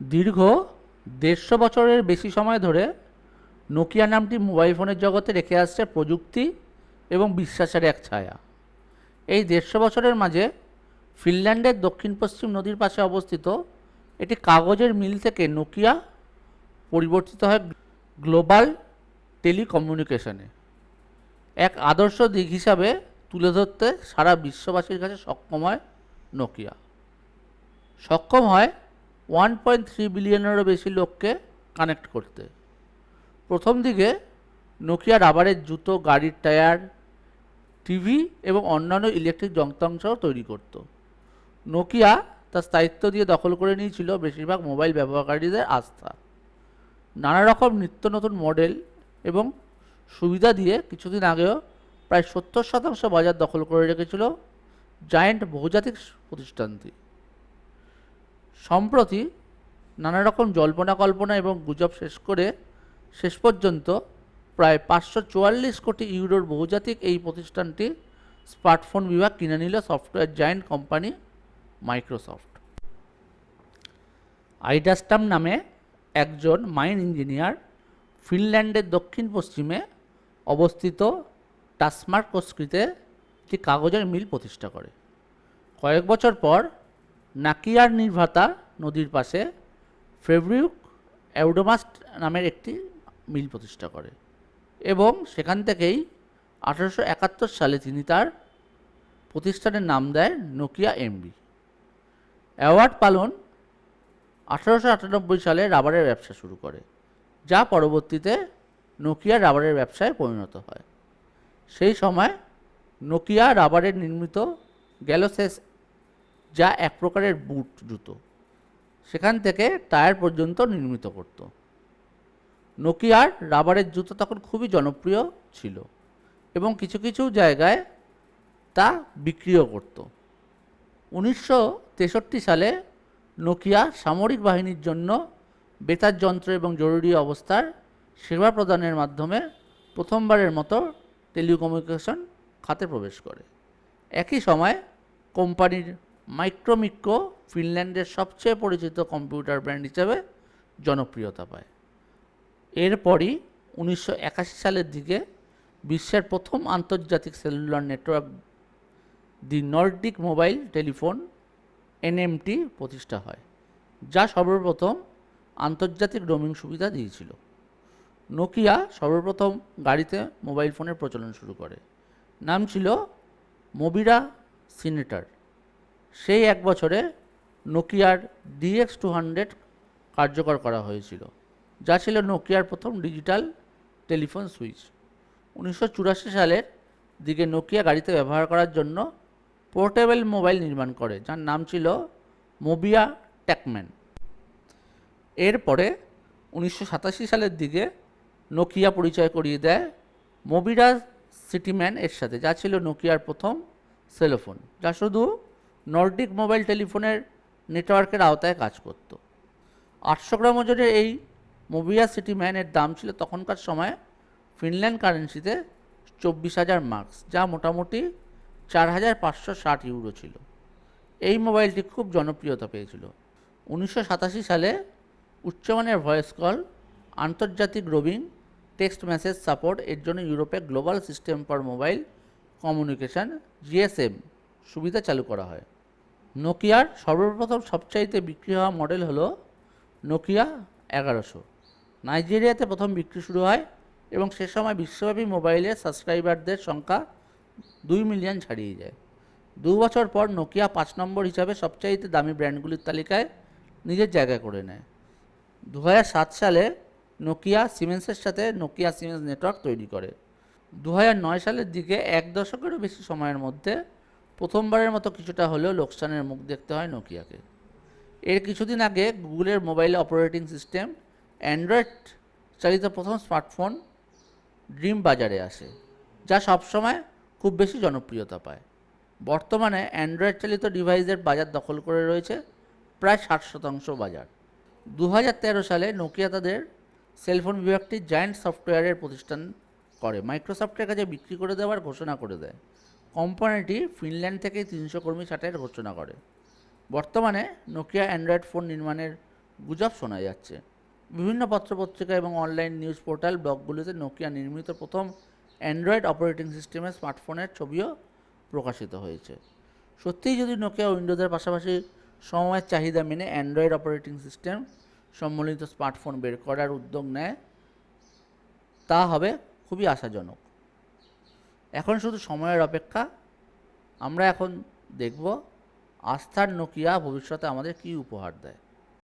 দীর্ঘ দেড়শো বছরের বেশি সময় ধরে নোকিয়া নামটি মোবাইল ফোনের জগতে রেখে আসছে প্রযুক্তি এবং বিশ্বাসের এক ছায়া। এই দেড়শো বছরের মাঝে ফিনল্যান্ডের দক্ষিণ পশ্চিম নদীর পাশে অবস্থিত এটি কাগজের মিল থেকে নোকিয়া পরিবর্তিত হয় গ্লোবাল টেলিকমিউনিকেশনে। এক আদর্শ দিক হিসাবে তুলে ধরতে সারা বিশ্ববাসীর কাছে সক্ষম হয় নোকিয়া। সক্ষম হয় ওয়ান পয়েন্ট থ্রি বিলিয়নেরও বেশি লোককে কানেক্ট করতে। প্রথম দিকে নোকিয়া রাবারের জুতো, গাড়ির টায়ার টিভি এবং অন্যান্য ইলেকট্রিক যন্ত্রাংশও তৈরি করত। নোকিয়া তার স্থায়িত্ব দিয়ে দখল করে নিয়েছিল বেশিরভাগ মোবাইল ব্যবহারকারীদের আস্থা। নানা রকম নিত্য নতুন মডেল এবং সুবিধা দিয়ে কিছুদিন আগেও প্রায় সত্তর শতাংশ বাজার দখল করে রেখেছিল জায়েন্ট বহুজাতিক প্রতিষ্ঠানটি। সম্প্রতি নানা রকম জল্পনা কল্পনা এবং গুজব শেষ করে শেষ পর্যন্ত প্রায় পাঁচশো চুয়াল্লিশ কোটি ইউরোর বহুজাতিক এই প্রতিষ্ঠানটি স্মার্টফোন বিভাগ কিনে নিল সফটওয়্যার জায়েন্ট কোম্পানি মাইক্রোসফট। আইডাস্টাম নামে একজন মাইন ইঞ্জিনিয়ার ফিনল্যান্ডের দক্ষিণ পশ্চিমে অবস্থিত টাসমার্ক টাসমার্কস্কৃতে একটি কাগজের মিল প্রতিষ্ঠা করে। কয়েক বছর পর নাকিয়ার নির্ভাতা নদীর পাশে ফেব্রিউক অ্যাউডোমাস্ট নামের একটি মিল প্রতিষ্ঠা করে এবং সেখান থেকেই আঠারোশো একাত্তর সালে তিনি তার প্রতিষ্ঠানের নাম দেয় নোকিয়া এমবি। অ্যাওয়ার্ড পালন আঠারোশো আটানব্বই সালে রাবারের ব্যবসা শুরু করে, যা পরবর্তীতে নোকিয়া রাবারের ব্যবসায় পরিণত হয়। সেই সময় নোকিয়া রাবারের নির্মিত গ্যালোসেস যা এক প্রকারের বুট জুতো। সেখান থেকে টায়ার পর্যন্ত নির্মিত করত। নোকিয়ার রাবারের জুতো তখন খুবই জনপ্রিয় ছিল এবং কিছু কিছু জায়গায় তা বিক্রিও করত। উনিশশো তেষট্টি সালে নোকিয়া সামরিক বাহিনীর জন্য বেতার যন্ত্র এবং জরুরি অবস্থার সেবা প্রদানের মাধ্যমে প্রথমবারের মতো টেলিকমিউনিকেশন খাতে প্রবেশ করে। একই সময় কোম্পানির মাইক্রোমিক্রো ফিনল্যান্ডের সবচেয়ে পরিচিত কম্পিউটার ব্র্যান্ড হিসেবে জনপ্রিয়তা পায়। এরপরই উনিশশো একাশি সালের দিকে বিশ্বের প্রথম আন্তর্জাতিক cellular network the Nordic mobile telephone NMT প্রতিষ্ঠা হয়, যা সর্বপ্রথম আন্তর্জাতিক রোমিং সুবিধা দিয়েছিল। নোকিয়া সর্বপ্রথম গাড়িতে মোবাইল ফোনের প্রচলন শুরু করে। নাম ছিল মোবিরা সিনেটার। সেই এক বছরে নোকিয়ার ডিএক্স টু হান্ড্রেড কার্যকর করা হয়েছিল, যা ছিল নোকিয়ার প্রথম ডিজিটাল টেলিফোন সুইচ। উনিশশো চুরাশি সালের দিকে নোকিয়া গাড়িতে ব্যবহার করার জন্য পোর্টেবল মোবাইল নির্মাণ করে, যার নাম ছিল মোবিয়া ট্যাকম্যান। এরপরে উনিশশো সাতাশি সালের দিকে নোকিয়া পরিচয় করিয়ে দেয় মোবিরা সিটিম্যান এর সাথে, যা ছিল নোকিয়ার প্রথম সেলোফোন, যা শুধু নর্ডিক মোবাইল টেলিফোনের নেটওয়ার্কের আওতায় কাজ করত। আটশো গ্রাম ওজনের এই মোবিয়া সিটি ম্যানের দাম ছিল তখনকার সময়ে ফিনল্যান্ড কারেন্সিতে চব্বিশ হাজার মার্কস, যা মোটামুটি চার হাজার পাঁচশো ষাট ইউরো ছিল। এই মোবাইলটি খুব জনপ্রিয়তা পেয়েছিল। উনিশশো সাতাশি সালে উচ্চমানের ভয়েস কল, আন্তর্জাতিক রোবিং টেক্সট মেসেজ সাপোর্ট, এর জন্য ইউরোপে global system for mobile communication GSM সুবিধা চালু করা হয়। নোকিয়ার সর্বপ্রথম সবচাইতে বিক্রি হওয়া মডেল হলো নোকিয়া এগারোশো। নাইজেরিয়াতে প্রথম বিক্রি শুরু হয় এবং সে সময় বিশ্বব্যাপী মোবাইলে সাবস্ক্রাইবারদের সংখ্যা দুই মিলিয়ন ছাড়িয়ে যায়। দু বছর পর নোকিয়া পাঁচ নম্বর হিসাবে সবচাইতে দামি ব্র্যান্ডগুলির তালিকায় নিজের জায়গা করে নেয়। দু সালে নোকিয়া সিমেন্সের সাথে নোকিয়া সিমেন্স নেটওয়ার্ক তৈরি করে। দু সালের দিকে এক দশকেরও বেশি সময়ের মধ্যে প্রথমবারের মতো কিছুটা হলেও লোকসানের মুখ দেখতে হয় নোকিয়াকে। এর কিছুদিন আগে গুগলের মোবাইল অপারেটিং সিস্টেম অ্যান্ড্রয়েড চালিত প্রথম স্মার্টফোন ড্রিম বাজারে আসে, যা সবসময় খুব বেশি জনপ্রিয়তা পায়। বর্তমানে অ্যান্ড্রয়েড চালিত ডিভাইসের বাজার দখল করে রয়েছে প্রায় ষাট শতাংশ বাজার। দু হাজার তেরো সালে নোকিয়া তাদের সেলফোন বিভাগটি জায়ান্ট সফটওয়্যারের প্রতিষ্ঠান করে, মাইক্রোসফটের কাছে বিক্রি করে দেওয়ার ঘোষণা করে দেয়। কোম্পানিটি ফিনল্যান্ড থেকে তিনশো কর্মী ছাঁটাইয়ের ঘোষণা করে। বর্তমানে নোকিয়া অ্যান্ড্রয়েড ফোন নির্মাণের গুজব শোনা যাচ্ছে। বিভিন্ন পত্রপত্রিকা এবং অনলাইন নিউজ পোর্টাল, ব্লগগুলিতে নোকিয়া নির্মিত প্রথম অ্যান্ড্রয়েড অপারেটিং সিস্টেমের স্মার্টফোনের ছবিও প্রকাশিত হয়েছে। সত্যিই যদি নোকিয়া উইন্ডোজের পাশাপাশি সময়ের চাহিদা মেনে অ্যান্ড্রয়েড অপারেটিং সিস্টেম সম্বলিত স্মার্টফোন বের করার উদ্যোগ নেয়, তা হবে খুবই আশাজনক। এখন শুধু সময়ের অপেক্ষা। আমরা এখন দেখব আস্থার নোকিয়া ভবিষ্যতে আমাদের কি উপহার দেয়।